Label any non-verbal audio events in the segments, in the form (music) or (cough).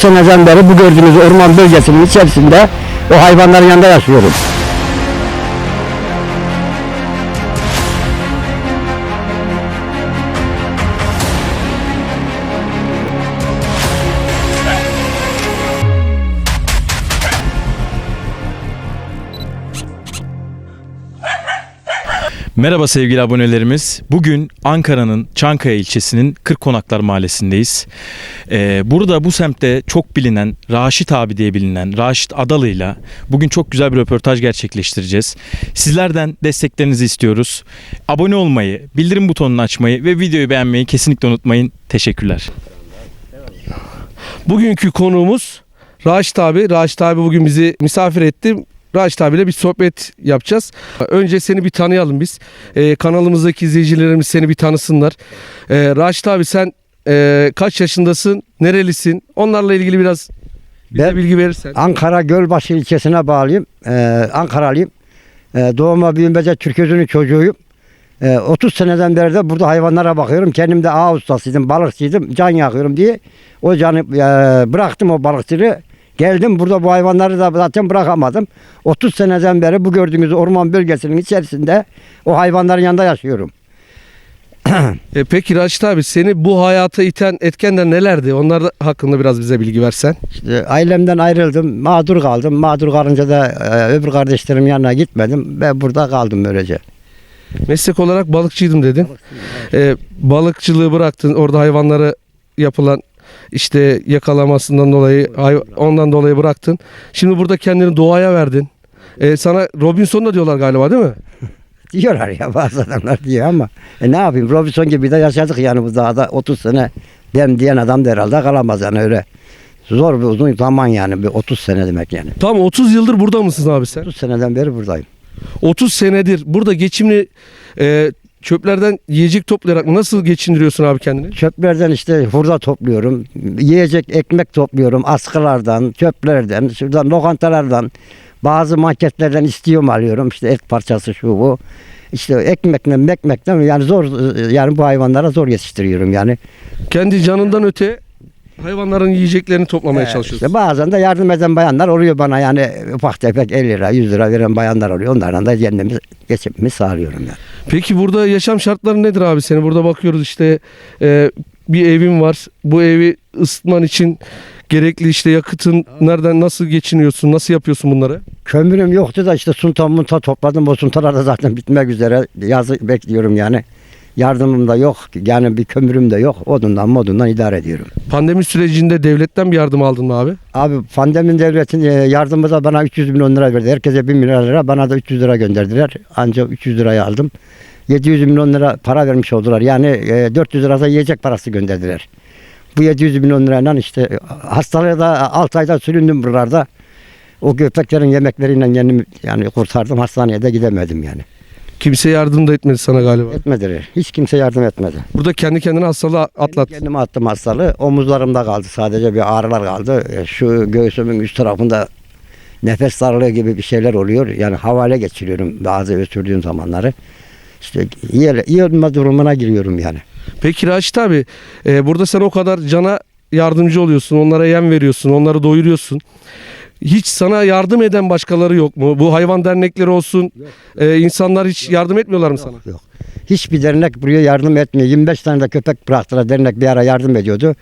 30 seneden beri bu gördüğünüz orman bölgesinin içerisinde o hayvanların yanında yaşıyorum. Merhaba sevgili abonelerimiz. Bugün Ankara'nın Çankaya ilçesinin Kırkkonaklar Mahallesi'ndeyiz. Ee, burada bu semtte çok bilinen Raşit abi diye bilinen Raşit Adalı'yla bugün çok güzel bir röportaj gerçekleştireceğiz. Sizlerden desteklerinizi istiyoruz. Abone olmayı, bildirim butonunu açmayı ve videoyu beğenmeyi kesinlikle unutmayın. Teşekkürler. Bugünkü konuğumuz Raşit abi. Raşit abi bugün bizi misafir etti. Raşit abiyle bir sohbet yapacağız. Önce seni bir tanıyalım biz. Ee, kanalımızdaki izleyicilerimiz seni bir tanısınlar. Ee, Raşit abi sen e, kaç yaşındasın? Nerelisin? Onlarla ilgili biraz bize Ben- bilgi verirsen. Ankara Gölbaşı ilçesine bağlıyım. Ee, Ankaralıyım. Ee, doğuma büyümece Türközü'nün çocuğuyum. Ee, 30 seneden beri de burada hayvanlara bakıyorum. Kendim de ağ ustasıydım, balıkçıydım. Can yakıyorum diye. O canı e, bıraktım o balıkçılığı. Geldim burada bu hayvanları da zaten bırakamadım. 30 seneden beri bu gördüğünüz orman bölgesinin içerisinde o hayvanların yanında yaşıyorum. (clears throat) E, peki Raşit abi seni bu hayata iten etkenler nelerdi? Onlar da hakkında biraz bize bilgi versen. İşte ailemden ayrıldım, mağdur kaldım. Mağdur kalınca da e, öbür kardeşlerim yanına gitmedim ve burada kaldım böylece. Meslek olarak balıkçıydım dedin. Ee, balıkçılığı bıraktın. Orada hayvanlara yapılan işte yakalamasından dolayı ondan dolayı bıraktın. Şimdi burada kendini doğaya verdin. Ee, sana Robinson da diyorlar galiba değil mi? (laughs) Diyorlar ya bazı adamlar diyor ama e ne yapayım Robinson gibi de yaşadık yani bu dağda 30 sene dem diyen adam da herhalde kalamaz yani öyle. Zor bir uzun zaman yani bir 30 sene demek yani. Tam 30 yıldır burada mısın abi sen? 30 seneden beri buradayım. 30 senedir burada geçimli e, çöplerden yiyecek toplayarak nasıl geçindiriyorsun abi kendini? Çöplerden işte hurda topluyorum. Yiyecek ekmek topluyorum. Askılardan, çöplerden, şuradan lokantalardan, bazı marketlerden istiyorum alıyorum. İşte et parçası şu bu. İşte ekmekle mekmekle yani zor yani bu hayvanlara zor yetiştiriyorum yani. Kendi canından öte hayvanların yiyeceklerini toplamaya Ee, çalışıyorsun. işte bazen de yardım eden bayanlar oluyor bana yani ufak tefek 50 lira 100 lira veren bayanlar oluyor. Onlardan da kendimi geçimimi sağlıyorum yani. Peki burada yaşam şartları nedir abi? Seni burada bakıyoruz işte e, bir evin var. Bu evi ısıtman için gerekli işte yakıtın nereden nasıl geçiniyorsun? Nasıl yapıyorsun bunları? Kömürüm yoktu da işte sunta munta topladım. O suntalar da zaten bitmek üzere. Yazı bekliyorum yani. Yardımım da yok. Yani bir kömürüm de yok. Odundan modundan idare ediyorum. Pandemi sürecinde devletten bir yardım aldın mı abi? Abi pandemin devletin e, yardımı da bana 300 milyon lira verdi. Herkese 1 milyar lira bana da 300 lira gönderdiler. Ancak 300 lirayı aldım. 700 milyon lira para vermiş oldular. Yani e, 400 lira da yiyecek parası gönderdiler. Bu 700 milyon lirayla işte hastalığı da 6 ayda süründüm buralarda. O köpeklerin yemekleriyle kendimi yani kurtardım. Hastaneye de gidemedim yani. Kimse yardım da etmedi sana galiba. Etmediler. Hiç kimse yardım etmedi. Burada kendi kendine hastalığı atlat. Kendime attım hastalığı. Omuzlarımda kaldı sadece bir ağrılar kaldı. E, Şu göğsümün üst tarafında nefes darlığı gibi bir şeyler oluyor. Yani havale geçiriyorum bazı ötürdüğüm zamanları. İşte iyi, iyi olma durumuna giriyorum yani. Peki Raşit abi e, burada sen o kadar cana yardımcı oluyorsun. Onlara yem veriyorsun. Onları doyuruyorsun. Hiç sana yardım eden başkaları yok mu? Bu hayvan dernekleri olsun. e, insanlar hiç yardım etmiyorlar mı sana? Yok. Hiçbir dernek buraya yardım etmiyor. 25 tane de köpek bıraktılar. Dernek bir ara yardım ediyordu.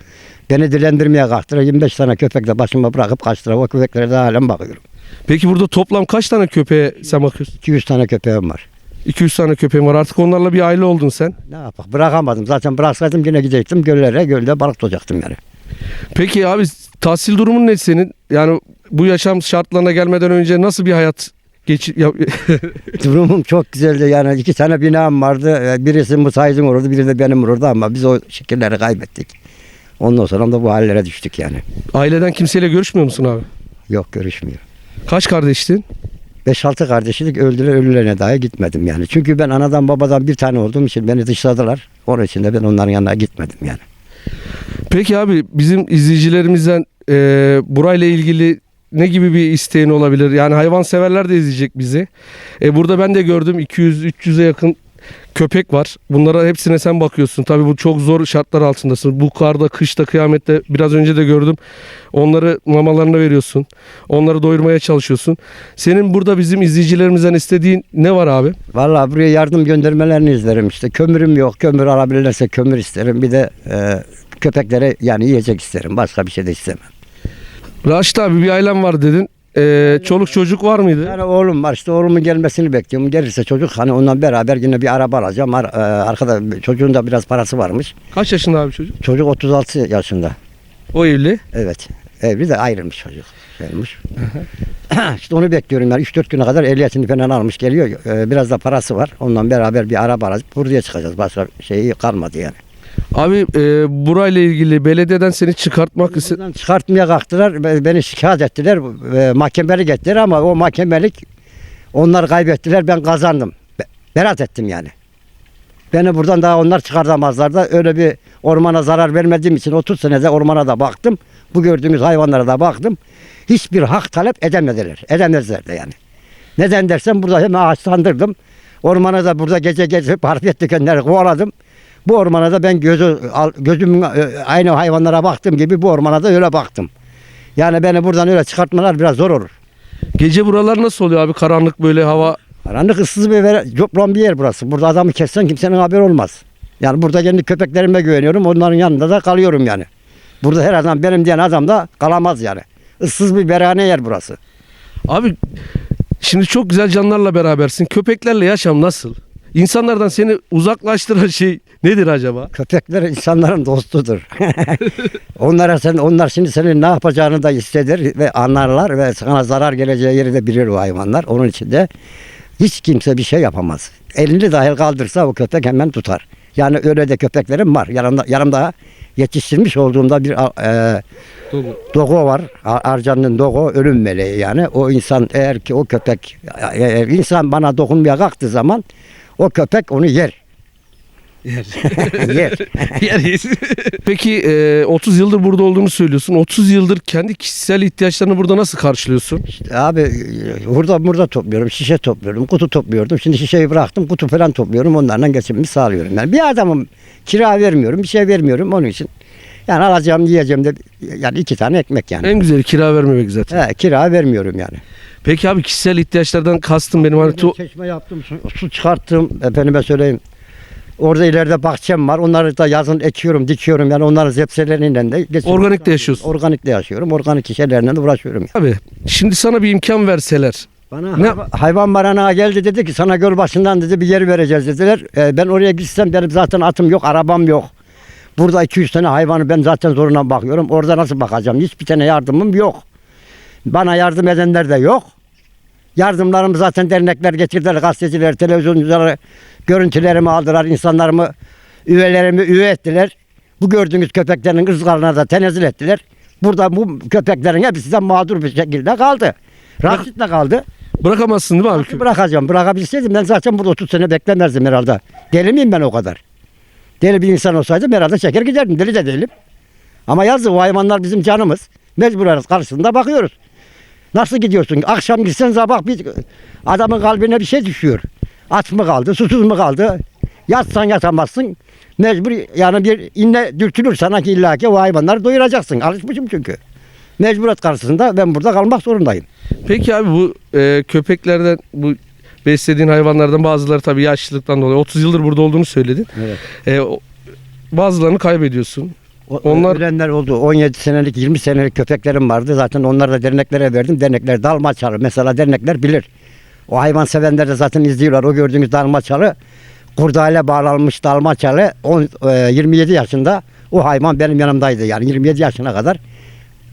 Beni dilendirmeye kalktılar. 25 tane köpek de başıma bırakıp kaçtılar. O köpeklere de halen bakıyorum. Peki burada toplam kaç tane köpeğe sen bakıyorsun? 200 tane köpeğim var. 200 tane köpeğin var. Artık onlarla bir aile oldun sen. Ne yapak? Bırakamadım. Zaten bıraksaydım yine gidecektim göllere. Gölde balık tutacaktım yani. Peki abi tahsil durumun ne senin? Yani bu yaşam şartlarına gelmeden önce nasıl bir hayat geç ya- (laughs) Durumum çok güzeldi yani iki tane binam vardı. Ee, Birisi müsaitim olurdu, biri de benim olurdu ama biz o şekilleri kaybettik. Ondan sonra da bu hallere düştük yani. aileden kimseyle görüşmüyor musun abi? Yok görüşmüyor. Kaç kardeştin? 5-6 kardeşlik öldüler ölülerine dahi gitmedim yani. Çünkü ben anadan babadan bir tane olduğum için beni dışladılar. Onun için de ben onların yanına gitmedim yani. Peki abi bizim izleyicilerimizden e, burayla ilgili ne gibi bir isteğin olabilir? Yani hayvan severler de izleyecek bizi. E, burada ben de gördüm 200-300'e yakın köpek var. Bunlara hepsine sen bakıyorsun. Tabii bu çok zor şartlar altındasın. Bu karda, kışta, kıyamette biraz önce de gördüm. Onları mamalarına veriyorsun. Onları doyurmaya çalışıyorsun. Senin burada bizim izleyicilerimizden istediğin ne var abi? Vallahi buraya yardım göndermelerini izlerim işte. Kömürüm yok. Kömür alabilirlerse kömür isterim. Bir de e, köpeklere yani yiyecek isterim. Başka bir şey de istemem. Raşit abi bir ailem var dedin. Ee, çoluk çocuk var mıydı? Yani oğlum var işte oğlumun gelmesini bekliyorum. Gelirse çocuk hani ondan beraber yine bir araba alacağım. Ar- e, arkada çocuğun da biraz parası varmış. Kaç yaşında abi çocuk? Çocuk 36 yaşında. O evli. Evet. Evli de ayrılmış çocuk. Gelmiş. (clears throat) işte onu bekliyorum yani 3-4 güne kadar ehliyetini falan almış geliyor. Ee, biraz da parası var. Ondan beraber bir araba alacağız. Buraya çıkacağız. Başka şeyi kalmadı yani. Abi e, burayla ilgili belediyeden seni çıkartmak iste- Buradan çıkartmaya kalktılar. Be- Beni şikayet ettiler. E, mahkemelik ettiler ama o mahkemelik onlar kaybettiler. Ben kazandım. Be- Berat ettim yani. Beni buradan daha onlar çıkartamazlar da öyle bir ormana zarar vermediğim için 30 senede ormana da baktım. Bu gördüğümüz hayvanlara da baktım. Hiçbir hak talep edemediler. Edemezler de yani. Neden dersen burada hem ağaçlandırdım. Ormana da burada gece gece harfiyet dükkanları kovaladım. Bu ormana da ben gözü, gözümün e, aynı hayvanlara baktığım gibi bu ormana da öyle baktım. Yani beni buradan öyle çıkartmalar biraz zor olur. Gece buralar nasıl oluyor abi? Karanlık böyle hava. Karanlık ıssız bir vere, coplan bir yer burası. Burada adamı kessen kimsenin haberi olmaz. Yani burada kendi köpeklerime güveniyorum. Onların yanında da kalıyorum yani. Burada her adam benim diyen adam da kalamaz yani. Issız bir berane yer burası. Abi şimdi çok güzel canlarla berabersin. Köpeklerle yaşam nasıl? İnsanlardan seni uzaklaştıran şey nedir acaba? Köpekler insanların dostudur. (laughs) Onlara sen onlar şimdi senin ne yapacağını da hisseder ve anlarlar ve sana zarar geleceği yeri de bilir o hayvanlar. Onun için de hiç kimse bir şey yapamaz. Elini dahil kaldırsa o köpek hemen tutar. Yani öyle de köpeklerim var. Yanımda, yanımda yetiştirmiş olduğumda bir e, Dogo var. Ar- Arcan'ın Dogo ölüm meleği yani. O insan eğer ki o köpek eğer insan bana dokunmaya kalktığı zaman o köpek onu yer. yer. (laughs) (laughs) Peki e, 30 yıldır burada olduğunu söylüyorsun. 30 yıldır kendi kişisel ihtiyaçlarını burada nasıl karşılıyorsun? İşte abi e, burada burada topluyorum, şişe topluyorum, kutu topluyordum. Şimdi şişeyi bıraktım, kutu falan topluyorum. Onlarla geçimimi sağlıyorum. Yani bir adamım kira vermiyorum, bir şey vermiyorum onun için. Yani alacağım, yiyeceğim de yani iki tane ekmek yani. En güzeli kira vermemek zaten. He, kira vermiyorum yani. Peki abi kişisel ihtiyaçlardan kastım benim hani tu- çeşme yaptım, su, su çıkarttım. Efendime söyleyeyim. Orada ileride bahçem var. Onları da yazın ekiyorum, dikiyorum. Yani onların zepseleriyle de geçiyorum. Organik de yaşıyorsun. Organik de yaşıyorum. Organik şeylerle de uğraşıyorum. Abi şimdi sana bir imkan verseler Bana Ne- hayvan, hayvan baranağı geldi dedi ki sana göl başından dedi bir yer vereceğiz dediler. Ee, ben oraya gitsem benim zaten atım yok, arabam yok. Burada 200 tane hayvanı ben zaten zoruna bakıyorum. Orada nasıl bakacağım? Hiçbir tane yardımım yok. Bana yardım edenler de yok. Yardımlarımı zaten dernekler getirdiler, gazeteciler, televizyoncular görüntülerimi aldılar, insanlarımı, üyelerimi üye ettiler. Bu gördüğünüz köpeklerin ızgarına da tenezzül ettiler. Burada bu köpeklerin hepsi de mağdur bir şekilde kaldı. De kaldı. bırakamazsın değil mi abi? Nasıl bırakacağım? Bırakabilseydim ben zaten burada 30 sene beklemezdim herhalde. Deli miyim ben o kadar? Deli bir insan olsaydım herhalde çeker giderdim. Deli de değilim. Ama yazık o hayvanlar bizim canımız. Mecburlarız karşısında bakıyoruz. Nasıl gidiyorsun? Akşam gitsen sabah bir adamın kalbine bir şey düşüyor. Aç mı kaldı, susuz mu kaldı? Yatsan yatamazsın. Mecbur yani bir inne dürtülür sana ki illa ki o hayvanları doyuracaksın. Alışmışım çünkü. Mecburat karşısında ben burada kalmak zorundayım. Peki abi bu e, köpeklerden bu beslediğin hayvanlardan bazıları tabii yaşlılıktan dolayı 30 yıldır burada olduğunu söyledin. Evet. E, o- bazılarını kaybediyorsun. O- Onlar- ölenler oldu. 17 senelik 20 senelik köpeklerim vardı. Zaten onları da derneklere verdim. Dernekler dalmaçalı. Mesela dernekler bilir. O hayvan sevenler de zaten izliyorlar. O gördüğünüz dalmaçalı kurdale bağlanmış dalmaçalı 10, e, 27 yaşında o hayvan benim yanımdaydı. Yani 27 yaşına kadar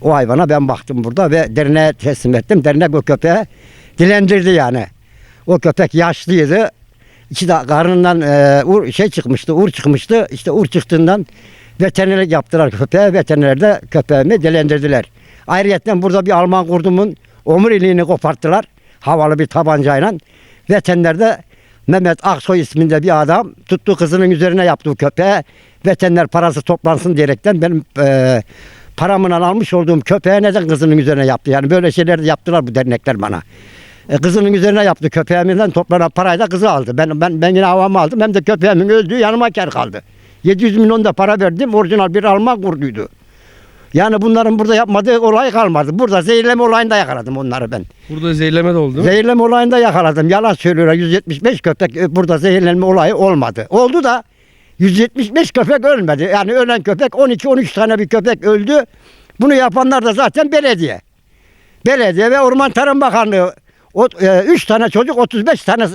o hayvana ben baktım burada ve derneğe teslim ettim. Dernek o köpeğe dilendirdi yani. O köpek yaşlıydı. İçi de karnından e, ur, şey çıkmıştı, ur çıkmıştı. İşte ur çıktığından veterinerlik yaptılar köpeğe. Veteriner de köpeğimi dilendirdiler. Ayrıca burada bir Alman kurdumun omuriliğini koparttılar. Havalı bir tabancayla. Veteriner de Mehmet Aksoy isminde bir adam tuttu kızının üzerine yaptı bu köpeğe. Veteriner parası toplansın diyerekten benim e, paramla almış olduğum köpeğe neden kızının üzerine yaptı? Yani böyle şeyler yaptılar bu dernekler bana. E, kızının üzerine yaptı. Köpeğimden toplanan parayı da kızı aldı. Ben ben ben yine havamı aldım. Hem de köpeğimin öldüğü yanıma kar kaldı. 700 milyon da para verdim. Orijinal bir Alman kurduydu. Yani bunların burada yapmadığı olay kalmadı. Burada zehirleme olayında yakaladım onları ben. Burada zehirleme de oldu değil mi? Zehirleme olayında yakaladım. Yalan söylüyorlar. 175 köpek e, burada zehirlenme olayı olmadı. Oldu da 175 köpek ölmedi. Yani ölen köpek 12-13 tane bir köpek öldü. Bunu yapanlar da zaten belediye. Belediye ve Orman Tarım Bakanlığı. 3 tane çocuk 35 tane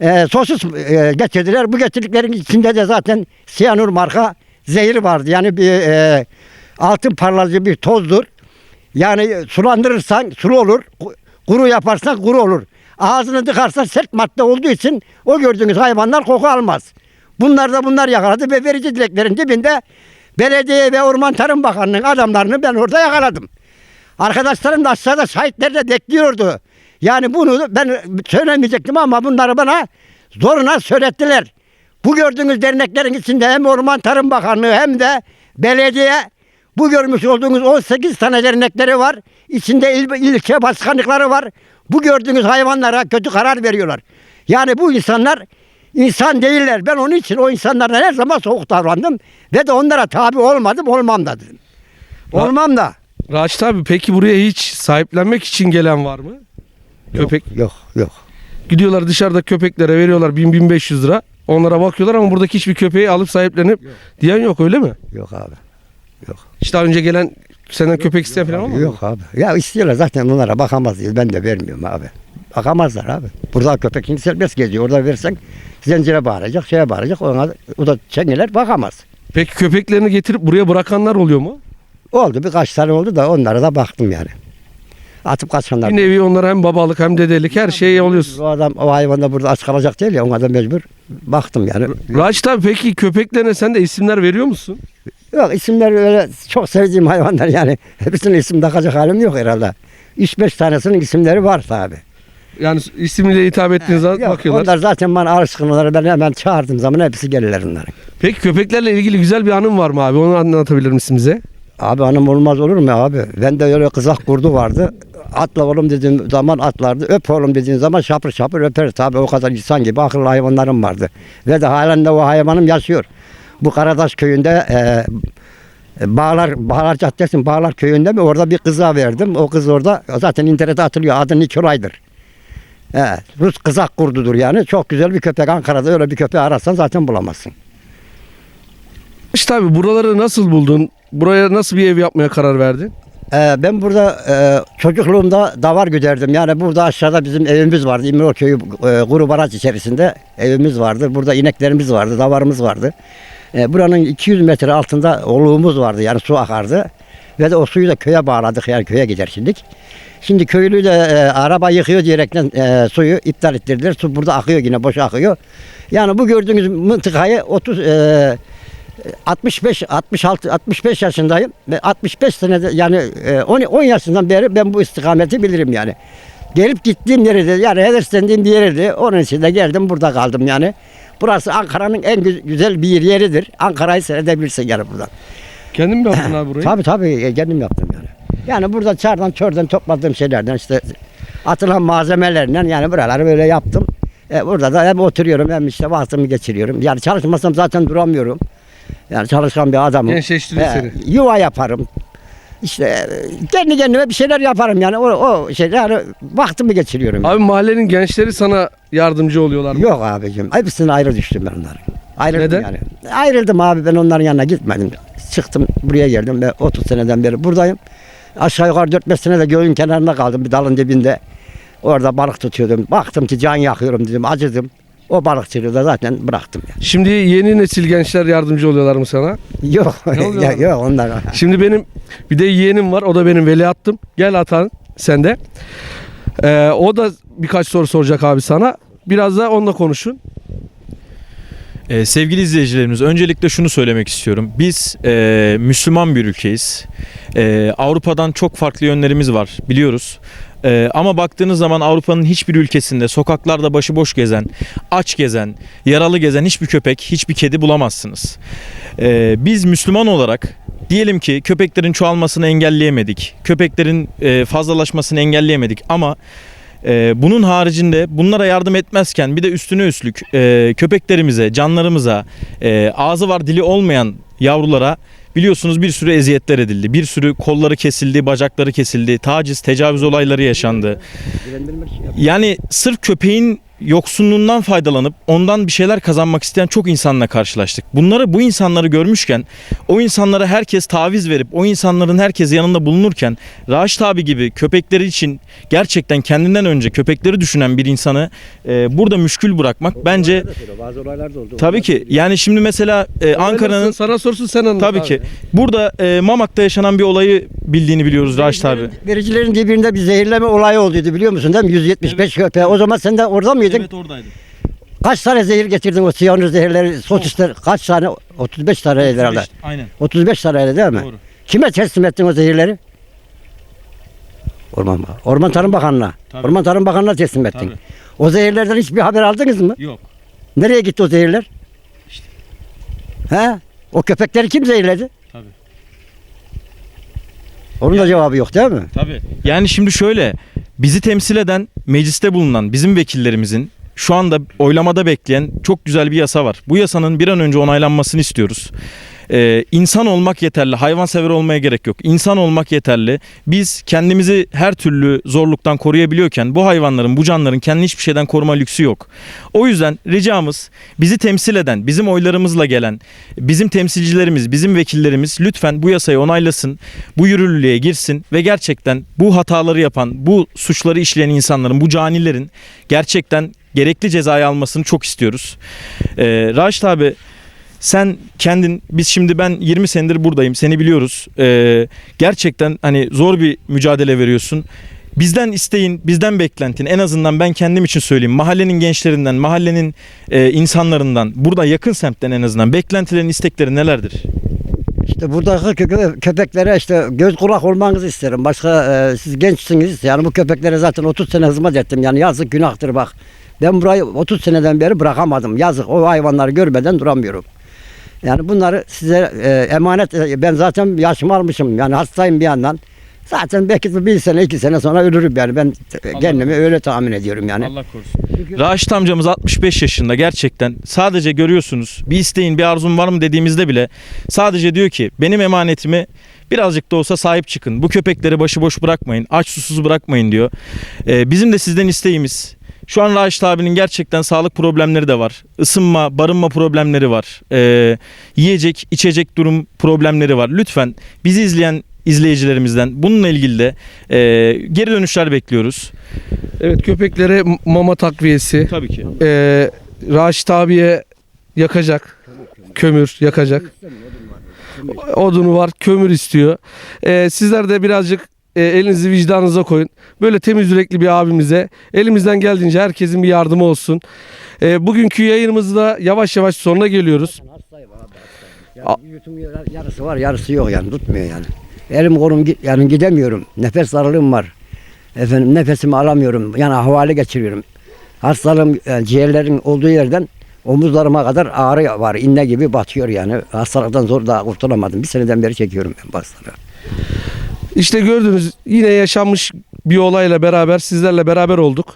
e, sosis e, getirdiler. Bu getirdiklerin içinde de zaten siyanür marka zehir vardı. Yani bir e, altın parlatıcı bir tozdur. Yani sulandırırsan sulu olur. ku- Kuru yaparsan kuru olur. Ağzını tıkarsan sert madde olduğu için o gördüğünüz hayvanlar koku almaz. Bunlar da bunlar yakaladı ve verici dileklerin dibinde belediye ve Orman Tarım Bakanlığı'nın adamlarını ben orada yakaladım. Arkadaşlarım da aşağıda şahitler de bekliyordu. Yani bunu ben söylemeyecektim ama bunları bana zoruna söylettiler. Bu gördüğünüz derneklerin içinde hem Orman Tarım Bakanlığı hem de belediye bu görmüş olduğunuz 18 tane dernekleri var. İçinde il, ilçe başkanlıkları var. Bu gördüğünüz hayvanlara kötü karar veriyorlar. Yani bu insanlar insan değiller. Ben onun için o insanlardan her zaman soğuk davrandım. Ve de onlara tabi olmadım, olmam da dedim. Olmam da. Raşit abi peki buraya hiç sahiplenmek için gelen var mı? Köpek. Yok, yok. Gidiyorlar dışarıda köpeklere veriyorlar 1000-1500 lira. Onlara bakıyorlar ama buradaki hiçbir köpeği alıp sahiplenip diyen yok öyle mi? Yok abi. İşte daha önce gelen senden köpek isteyen falan ama. Yok abi. Ya istiyorlar zaten onlara bakamaz diye ben de vermiyorum abi. Bakamazlar abi. Burada köpek şimdi serbest geziyor. Orada versen zincire bağıracak, şeye bağıracak. Ona, o da çengeler bakamaz. Peki köpeklerini getirip buraya bırakanlar oluyor mu? Oldu birkaç tane oldu da onlara da baktım yani. Atıp kaçanlar. Bir nevi onlara hem babalık hem dedelik her şey oluyorsun. O adam o hayvan da burada aç kalacak değil ya ona da mecbur baktım yani. Raşit abi peki köpeklerine sen de isimler veriyor musun? Yok isimler öyle çok sevdiğim hayvanlar yani. (laughs) Hepsinin isim takacak halim yok herhalde. 3-5 tanesinin isimleri var tabi. Yani isimle hitap ettiğiniz zaman Yok, bakıyorlar. onlar zaten bana alışkınlar. Ben hemen çağırdığım zaman hepsi gelirler onların. Peki köpeklerle ilgili güzel bir anım var mı abi? Onu anlatabilir misin bize? Abi hanım olmaz olur mu abi? Ben de öyle kızak kurdu vardı. Atla oğlum dediğim zaman atlardı. Öp oğlum dediğin zaman şapır şapır öper. Tabi o kadar insan gibi akıllı hayvanlarım vardı. Ve de halen de o hayvanım yaşıyor. Bu Karadaş köyünde e, Bağlar, Bağlar Caddesi Bağlar köyünde mi? Orada bir kıza verdim. O kız orada zaten internete atılıyor. Adı Nikolay'dır. He, Rus kızak kurdudur yani. Çok güzel bir köpek. Ankara'da öyle bir köpeği ararsan zaten bulamazsın. İşte abi buraları nasıl buldun? Buraya nasıl bir ev yapmaya karar verdin? Ee, ben burada e, çocukluğumda davar güderdim. Yani burada aşağıda bizim evimiz vardı. İmro Köyü e, Kuru Baraj içerisinde evimiz vardı. Burada ineklerimiz vardı, davarımız vardı. E, buranın 200 metre altında oluğumuz vardı. Yani su akardı. Ve de o suyu da köye bağladık. Yani köye gider şimdi. Şimdi köylü de e, araba yıkıyor diyerekten e, suyu iptal ettirdiler. Su burada akıyor yine boş akıyor. Yani bu gördüğünüz mıntıkayı 30 e, 65 66 65 yaşındayım ve 65 senede yani e, 10 10 yaşından beri ben bu istikameti bilirim yani. Gelip gittiğim yerde yani heveslendiğim bir yerdi. Onun için de geldim burada kaldım yani. Burası Ankara'nın en gü- güzel bir yeridir. Ankara'yı seyredebilirsin yani buradan. Kendin mi yaptın (clears throat) abi burayı? Tabii tabii e, kendim yaptım yani. Yani burada çardan çörden topladığım şeylerden işte atılan malzemelerden yani buraları böyle yaptım. E, burada da hem oturuyorum hem işte vaktimi geçiriyorum. Yani çalışmasam zaten duramıyorum. Yani çalışkan bir adamım. Gençleştiriyor He, seni. Yuva yaparım. İşte e, kendi kendime bir şeyler yaparım yani o, o şey yani vaktimi geçiriyorum. Abi mahallenin gençleri sana yardımcı oluyorlar mı? Yok abicim. Hepsine ayrı düştüm ben onların. Ayrıldım Neden? yani. Ayrıldım abi ben onların yanına gitmedim. Çıktım buraya geldim ve 30 seneden beri buradayım. Aşağı yukarı 4-5 sene de gölün kenarında kaldım bir dalın dibinde. Orada balık tutuyordum. Baktım ki can yakıyorum dedim acıdım. O balıkçılığı da zaten bıraktım yani. Şimdi yeni nesil gençler yardımcı oluyorlar mı sana? Yok, (laughs) ya, yok onlar. Şimdi benim bir de yeğenim var. O da benim veliahtım. Gel Atan sen de. Ee, o da birkaç soru soracak abi sana. Biraz da onunla konuşun. Ee, sevgili izleyicilerimiz öncelikle şunu söylemek istiyorum. Biz e, Müslüman bir ülkeyiz. E, Avrupa'dan çok farklı yönlerimiz var biliyoruz. E, ama baktığınız zaman Avrupa'nın hiçbir ülkesinde sokaklarda başıboş gezen, aç gezen, yaralı gezen hiçbir köpek, hiçbir kedi bulamazsınız. E, biz Müslüman olarak diyelim ki köpeklerin çoğalmasını engelleyemedik. Köpeklerin e, fazlalaşmasını engelleyemedik ama Ee, bunun haricinde bunlara yardım etmezken bir de üstüne üstlük e, köpeklerimize, canlarımıza, e, ağzı var dili olmayan yavrulara biliyorsunuz bir sürü eziyetler edildi. Bir sürü kolları kesildi, bacakları kesildi, taciz, tecavüz olayları yaşandı. Yani sırf köpeğin yoksunluğundan faydalanıp ondan bir şeyler kazanmak isteyen çok insanla karşılaştık. Bunları bu insanları görmüşken o insanlara herkes taviz verip o insanların herkes yanında bulunurken Raşit abi gibi köpekleri için gerçekten kendinden önce köpekleri düşünen bir insanı e, burada müşkül bırakmak bence Bazı olaylar da oldu. tabii ki yani şimdi mesela e, Ankara'nın sana sorsun sen anlat. tabii abi. ki burada e, Mamak'ta yaşanan bir olayı bildiğini biliyoruz Raşit abi. Vericilerin dibinde bir zehirleme olayı olduydu biliyor musun değil mi? 175 köpeğe. O zaman sen de orada mıydın? Oradaydı. Kaç tane zehir getirdin o siyanür zehirleri, sosisler kaç tane? 35 tane herhalde. Aynen. 35 tane değil mi? Doğru. Kime teslim ettin o zehirleri? Orman Orman Tarım Bakanlığı'na. Tabii. Orman Tarım Bakanlığı'na teslim ettin. Tabii. O zehirlerden hiçbir haber aldınız mı? Yok. Nereye gitti o zehirler? He? O köpekleri kim zehirledi? Tabii. Onun da cevabı yok değil mi? Tabii. Yani şimdi şöyle bizi temsil eden mecliste bulunan bizim vekillerimizin şu anda oylamada bekleyen çok güzel bir yasa var. Bu yasanın bir an önce onaylanmasını istiyoruz. Ee, insan olmak yeterli, hayvansever olmaya gerek yok. İnsan olmak yeterli. Biz kendimizi her türlü zorluktan koruyabiliyorken bu hayvanların, bu canların kendini hiçbir şeyden koruma lüksü yok. O yüzden ricamız bizi temsil eden, bizim oylarımızla gelen, bizim temsilcilerimiz, bizim vekillerimiz lütfen bu yasayı onaylasın, bu yürürlüğe girsin ve gerçekten bu hataları yapan, bu suçları işleyen insanların, bu canilerin gerçekten gerekli cezayı almasını çok istiyoruz. Ee, Raşit abi sen kendin biz şimdi ben 20 senedir buradayım seni biliyoruz. Ee, gerçekten hani zor bir mücadele veriyorsun. Bizden isteğin, bizden beklentin en azından ben kendim için söyleyeyim. Mahallenin gençlerinden, mahallenin e, insanlarından, burada yakın semtten en azından beklentilerin, istekleri nelerdir? İşte buradaki köpe- köpeklere işte göz kulak olmanızı isterim. Başka e, siz gençsiniz. Yani bu köpeklere zaten 30 sene hizmet ettim. Yani yazık günahtır bak. Ben burayı 30 seneden beri bırakamadım. Yazık o hayvanları görmeden duramıyorum. Yani bunları size e, emanet e, ben zaten yaşımı almışım. Yani hastayım bir yandan. Zaten belki bir sene iki sene sonra ölürüm yani. Ben Allah kendimi öyle tahmin ediyorum yani. Allah korusun. Raşit amcamız 65 yaşında gerçekten sadece görüyorsunuz bir isteğin bir arzun var mı dediğimizde bile sadece diyor ki benim emanetimi birazcık da olsa sahip çıkın. Bu köpekleri başıboş bırakmayın aç susuz bırakmayın diyor. Ee, bizim de sizden isteğimiz şu an Raşit abinin gerçekten sağlık problemleri de var. Isınma, barınma problemleri var. Ee, yiyecek, içecek durum problemleri var. Lütfen bizi izleyen izleyicilerimizden bununla ilgili de e, geri dönüşler bekliyoruz. Evet köpeklere mama takviyesi. Tabii ki. Ee, Raşit abiye yakacak. Kömür yakacak. Odunu var, kömür istiyor. Ee, sizler de birazcık e, elinizi vicdanınıza koyun. Böyle temiz yürekli bir abimize elimizden geldiğince herkesin bir yardımı olsun. Ee, bugünkü yayınımızda yavaş yavaş sonuna geliyoruz. Hastayım. Yani yarısı var yarısı yok yani tutmuyor yani. Elim kolum gi- yani gidemiyorum. Nefes darlığım var. Efendim nefesimi alamıyorum. Yani havale geçiriyorum. Hastalığım yani ciğerlerin olduğu yerden omuzlarıma kadar ağrı var. İnne gibi batıyor yani. Hastalıktan zor daha kurtulamadım. Bir seneden beri çekiyorum ben bu hastalığı. İşte gördünüz yine yaşanmış bir olayla beraber sizlerle beraber olduk.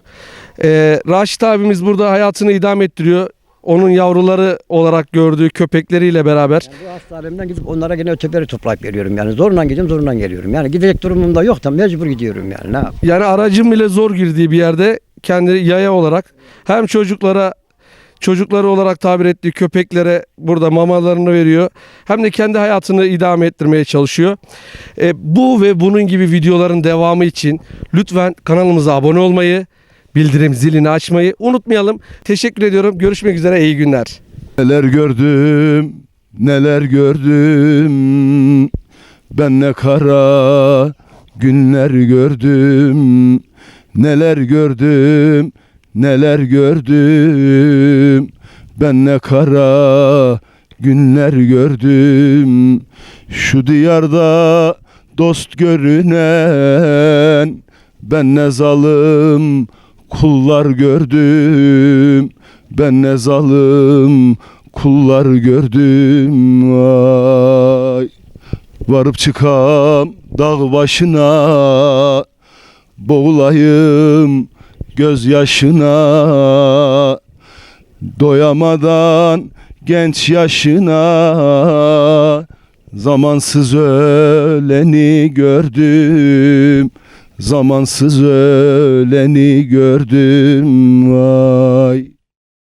Ee, Raşit abimiz burada hayatını idame ettiriyor. Onun yavruları olarak gördüğü köpekleriyle beraber. Yani bu hastanemden gidip onlara yine öteberi toplayıp veriyorum yani. Zorla gidiyorum zorla geliyorum. Yani gidecek durumum da yok da mecbur gidiyorum yani. Ne yapayım? Yani aracın bile zor girdiği bir yerde kendi yaya olarak hem çocuklara çocukları olarak tabir ettiği köpeklere burada mamalarını veriyor. Hem de kendi hayatını idame ettirmeye çalışıyor. E, bu ve bunun gibi videoların devamı için lütfen kanalımıza abone olmayı, bildirim zilini açmayı unutmayalım. Teşekkür ediyorum. Görüşmek üzere. iyi günler. Neler gördüm, neler gördüm. Ben ne kara günler gördüm. Neler gördüm, neler gördüm. Ben ne kara günler gördüm. Şu diyarda dost görünen ben ne zalim kullar gördüm. Ben ne zalim kullar gördüm ay. Varıp çıkam dağ başına Boğulayım gözyaşına Doyamadan genç yaşına Zamansız öleni gördüm Zamansız öleni gördüm vay